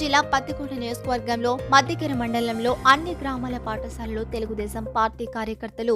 జిల్లా పత్తికొండ నియోజకవర్గంలో మధ్యగిరి మండలంలో అన్ని గ్రామాల పాఠశాలలు తెలుగుదేశం పార్టీ కార్యకర్తలు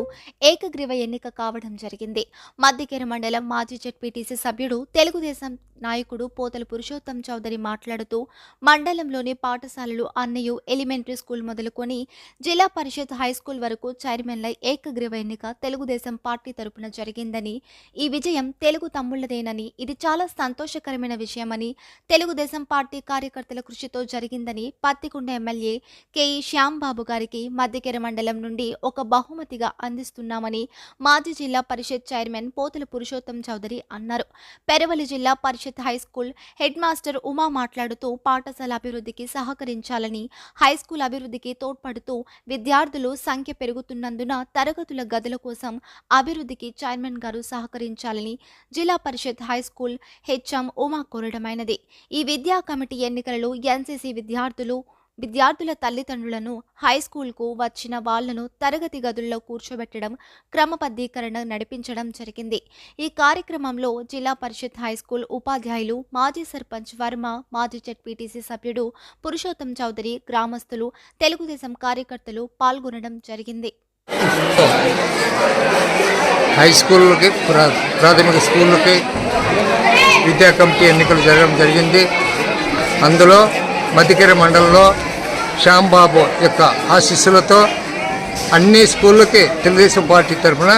ఏకగ్రీవ ఎన్నిక కావడం జరిగింది. మధ్యగిరి మండలం మాజీ జెడ్పీటీసీ సభ్యుడు తెలుగుదేశం నాయకుడు పోతల పురుషోత్తం చౌదరి మాట్లాడుతూ మండలంలోని పాఠశాలలు అన్నయు ఎలిమెంటరీ స్కూల్ మొదలుకొని జిల్లా పరిషత్ హై స్కూల్ వరకు చైర్మన్ల ఏకగ్రీవ ఎన్నిక తెలుగుదేశం పార్టీ తరపున జరిగిందని ఈ విజయం తెలుగు తమ్ముళ్ళదేనని ఇది చాలా సంతోషకరమైన విషయమని తెలుగుదేశం పార్టీ కార్యకర్తల కృషితో జరిగిందని పత్తికొండ ఎమ్మెల్యే కెఈ శ్యాంబాబు గారికి మధ్యకెర మండలం నుండి ఒక బహుమతిగా అందిస్తున్నామని మాజీ జిల్లా పరిషత్ చైర్మన్ పోతల పురుషోత్తం చౌదరి అన్నారు. Peravali Zilla Parishad high school head master Uma మాట్లాడుతూ పాఠశాల అభివృద్ధికి సహకరించాలని హై స్కూల్ అభివృద్ధికి తోడ్పడుతూ విద్యార్థులు సంఖ్య పెరుగుతున్నందున తరగతుల గదుల కోసం అభివృద్ధికి చైర్మన్ గారు సహకరించాలని Zilla Parishad high school HM Uma కోరడమైనది. ఈ విద్యా కమిటీ ఎన్నికలలో ఎన్సీసీ విద్యార్థులు విద్యార్థుల తల్లిదండ్రులను హైస్కూల్కు వచ్చిన వాళ్ళను తరగతి గదుల్లో కూర్చోబెట్టడం క్రమబద్ధీకరణ నడిపించడం జరిగింది. ఈ కార్యక్రమంలో జిల్లా పరిషత్ హై స్కూల్ ఉపాధ్యాయులు మాజీ సర్పంచ్ వర్మ మాజీ జెడ్పీటీసీ సభ్యుడు పురుషోత్తం చౌదరి గ్రామస్తులు తెలుగుదేశం కార్యకర్తలు పాల్గొనడం జరిగింది. హై స్కూళ్ళకి ప్రాథమిక స్కూళ్ళకి విద్యా కమిటీ ఎన్నికలు జరగడం జరిగింది. అందులో మతికిరి మండలంలో శ్యాంబాబు యొక్క ఆశీస్సులతో అన్ని స్కూళ్ళకి తెలుగుదేశం పార్టీ తరఫున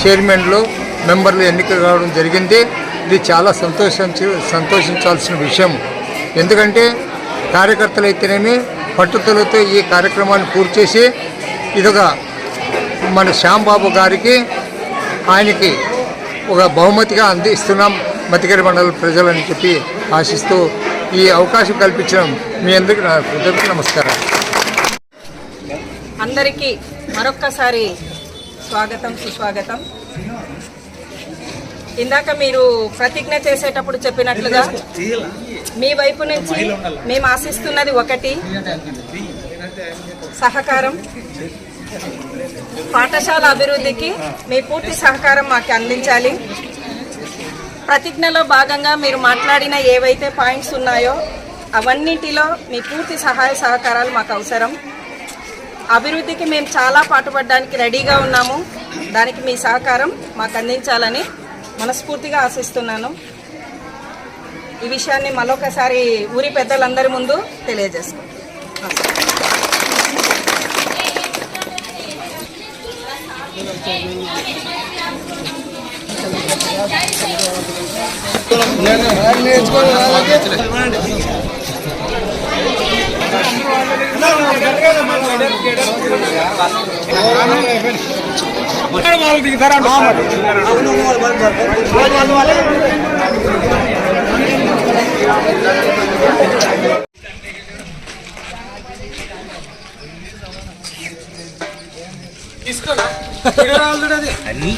చైర్మన్లు మెంబర్లు ఎన్నిక కావడం జరిగింది. ఇది చాలా సంతోషించ సంతోషించాల్సిన విషయం. ఎందుకంటే కార్యకర్తలు అయితేనేమి పట్టుదలతో ఈ కార్యక్రమాన్ని పూర్తి చేసి ఇదొక మన శ్యాంబాబు గారికి ఆయనకి ఒక బహుమతిగా అందిస్తున్నాం మతికేరి మండల ప్రజలని చెప్పి ఆశిస్తూ ఈ అవకాశం కల్పించడం మీ అందరికీ నా కృతజ్ఞత నమస్కారం అందరికీ మరొక్కసారి స్వాగతం సుస్వాగతం. ఇందాక మీరు ప్రతిజ్ఞ చేసేటప్పుడు చెప్పినట్లుగా మీ వైపు నుంచి మేము ఆశిస్తున్నది ఒకటి సహకారం. పాఠశాల అభివృద్ధికి మీ పూర్తి సహకారం మాకు అందించాలి. ప్రతిజ్ఞలో భాగంగా మీరు మాట్లాడిన ఏవైతే పాయింట్స్ ఉన్నాయో అవన్నిటిలో మీ పూర్తి సహాయ సహకారాలు మాకు అవసరం. అభివృద్ధికి మేము చాలా పాటుపడడానికి రెడీగా ఉన్నాము. దానికి మీ సహకారం మాకు అందించాలని మనస్ఫూర్తిగా ఆశిస్తున్నాను. ఈ విషయాన్ని మరొకసారి ఊరి పెద్దలందరి ముందు తెలియజేస్తాం వాళ్ళు దిగుతారా తీసుకోరా అన్నీ